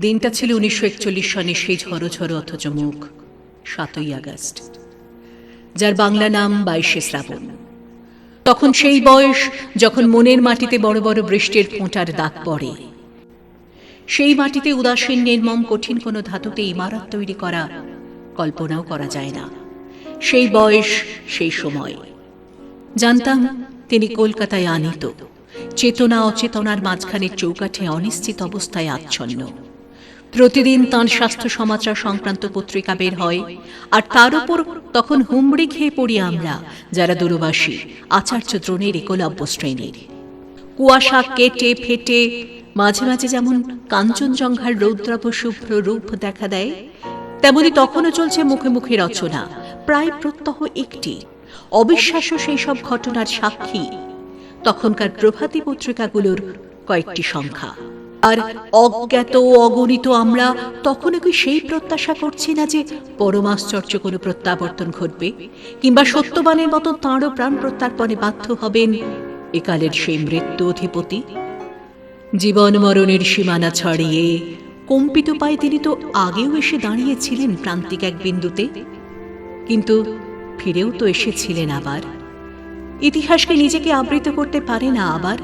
দিনটা ছিল উনিশশো একচল্লিশ সনের সেই ঝড়ো ঝড়ো অথচ মুখ, সাতই আগস্ট, যার বাংলা নাম বাইশে শ্রাবণ। তখন সেই বয়স যখন মনের মাটিতে বড় বড় বৃষ্টির ফোঁটার দাগ পড়ে। সেই মাটিতে উদাসীন নির্মম কঠিন কোনো ধাতুতে ইমারত তৈরি করা কল্পনাও করা যায় না। সেই বয়স, সেই সময়। জানতাম তিনি কলকাতায় আনিত। চেতনা অচেতনার মাঝখানে চৌকাঠে অনিশ্চিত অবস্থায় আচ্ছন্ন। প্রতিদিন তাঁর স্বাস্থ্য সমাচার সংক্রান্ত পত্রিকা বের হয়, আর তার উপর তখন হুমড়ি খেয়ে পড়ি আমরা, যারা দূরবাসী, আচার্য দ্রোণের একলব্য শ্রেণির। কুয়াশা কেটে ফেটে, মাঝে মাঝে যেমন কাঞ্চনজঙ্ঘার রৌদ্রাভ শুভ্র রূপ দেখা দেয়, তেমনি তখনও চলছে মুখে মুখে রচনা, প্রায় প্রত্যহ একটি। অবিশ্বাস্য সেই সব ঘটনার সাক্ষী তখনকার প্রভাতী পত্রিকাগুলোর কয়েকটি সংখ্যা। আর অজ্ঞাত অগণিত আমরা তখনও কি সেই প্রত্যাশা করছি না যে পরমাশ্চর্য কোনো প্রত্যাবর্তন ঘটবে? কিংবা সত্যবানের মতো তাঁরও প্রাণ প্রত্যার্পণে বাধ্য হবেন একালের সেই মৃত্যু অধিপতি? জীবন মরণের সীমানা ছড়িয়ে কম্পিত পায়ে তিনি তো আগেও এসে দাঁড়িয়েছিলেন প্রান্তিক এক বিন্দুতে। কিন্তু ফিরেও তো এসেছিলেন আবার। ইতিহাসকে নিজেকে আবৃত করতে পারে না আবার।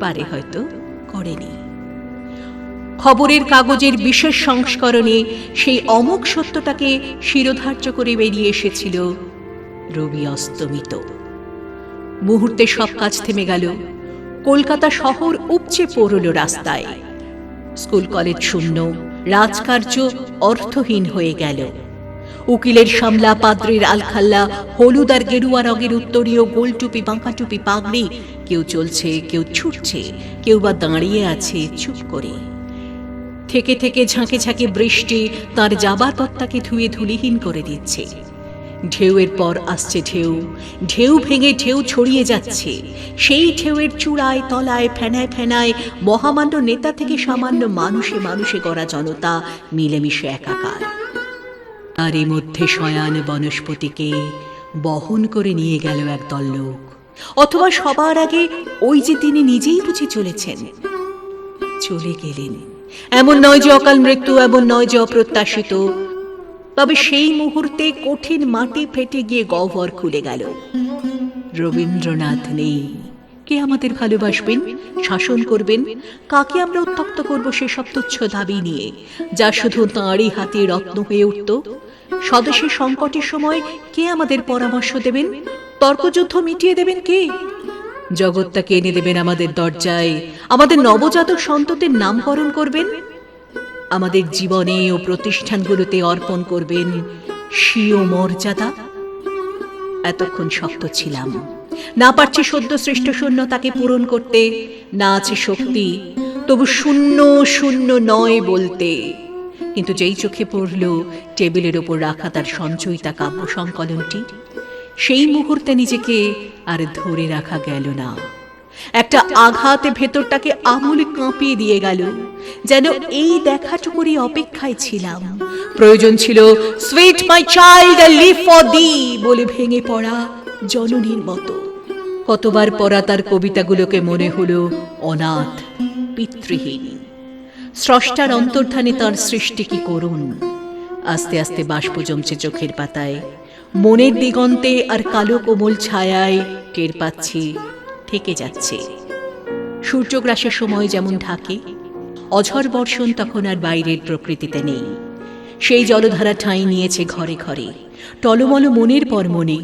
পারে হয়তো, করেনি। খবরের কাগজের বিশেষ সংস্করণে সেই অমোঘ সত্যটাকে শিরোধার্য করে বেরিয়ে এসেছিল রবি অস্তমিত। মুহূর্তে সব কাজ থেমে গেল। কলকাতা শহর উপচে পড়ল রাস্তায়। স্কুল কলেজ শূন্য, রাজকার্য অর্থহীন হয়ে গেল। উকিলের সামলা, পাদ্রির আলখাল্লা, হলুদ আর গেরুয়া রঙের উত্তরীয় গোলটুপি, বাঁকাটুপি পাগড়ি। কেউ চলছে, কেউ ছুটছে, কেউ বা দাঁড়িয়ে আছে চুপ করে। থেকে থেকে ঝাঁকে ঝাঁকে বৃষ্টি তার যাবার পথটাকে ধুয়ে ধুলিহীন করে দিচ্ছে। ঢেউয়ের পর আসছে ঢেউ ঢেউ ভেঙে ঢেউ ছড়িয়ে যাচ্ছে। সেই ঢেউয়ের চূড়ায়, তলায়, ফেনায় ফেনায় মহামান্য নেতা থেকে সামান্য মানুষে মানুষে গড়া জনতা মিলেমিশে একাকার। তারই মধ্যে শয়ান বনস্পতিকে বহন করে নিয়ে গেল একদল লোক। অথবা সবার আগে ওই যে তিনি নিজেই বুঝে চলেছেন, চলে গেলেন। এমন নয় যে অকাল মৃত্যু, এমন নয় যে অপ্রত্যাশিত। তবে সেই মুহূর্তে কঠিন মাটি ফেটে গিয়ে গহ্বর খুলে গেল। রবীন্দ্রনাথ নেই। কে আমাদের ভালোবাসবেন, শাসন করবেন, কাকে আমরা উত্তক্ত করব সেসব তুচ্ছ দাবি নিয়ে, যা শুধু তাঁরই হাতে রত্ন হয়ে উঠত? স্বদেশের সংকটের সময় কে আমাদের পরামর্শ দেবেন? তর্কযুদ্ধ মিটিয়ে দেবেন কে? জগৎটাকে এনে দেবেন আমাদের দরজায়। আমাদের নবজাতক সন্ততের নামকরণ করবেন। আমাদের জীবনে ও প্রতিষ্ঠানগুলোতে অর্পণ করবেন স্বীয় মর্যাদা। এতক্ষণ শক্ত ছিলাম। না পারছি সদ্য সৃষ্ট শূন্যতাকে পূরণ করতে, না আছে শক্তি। তবু শূন্য শূন্য নয় বলতে। কিন্তু যেই চোখে পড়ল, টেবিলের ওপর রাখা তার সঞ্চয়িতা কাব্য সংকলনটি, সেই মুহূর্তে নিজেকে আর ধরে রাখা গেল না। একটা আঘাতে ভেতরটাকে আমলে কাঁপিয়ে দিয়ে গেল, যেন এই দেখাটুকুরই অপেক্ষায় ছিলাম। প্রয়োজন ছিল sweet my child live for the বলে ভেঙে পড়া জননীর মতো। কতবার পড়া তার কবিতাগুলোকে মনে হলো অনাথ, পিতৃহীন। স্রষ্টার অন্তর্ধানে তার সৃষ্টি কি করুন? আস্তে আস্তে বাষ্প জমছে চোখের পাতায়। মনের দিগন্তে আর কালো কোমল ছায়ায় টের পাচ্ছি, থেকে যাচ্ছে। সূর্যগ্রাসের সময় যেমন ঢাকে অঝর বর্ষণ তখন আর বাইরের প্রকৃতিতে নেই। সেই জলধারা ঠাঁই নিয়েছে ঘরে ঘরে, টলমল মনের পর মনে,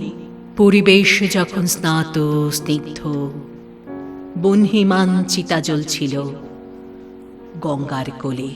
পরিবেশ যখন স্নাত স্নিগ্ধ। বনহিমান চিতা জ্বলছিল গঙ্গার কোলে।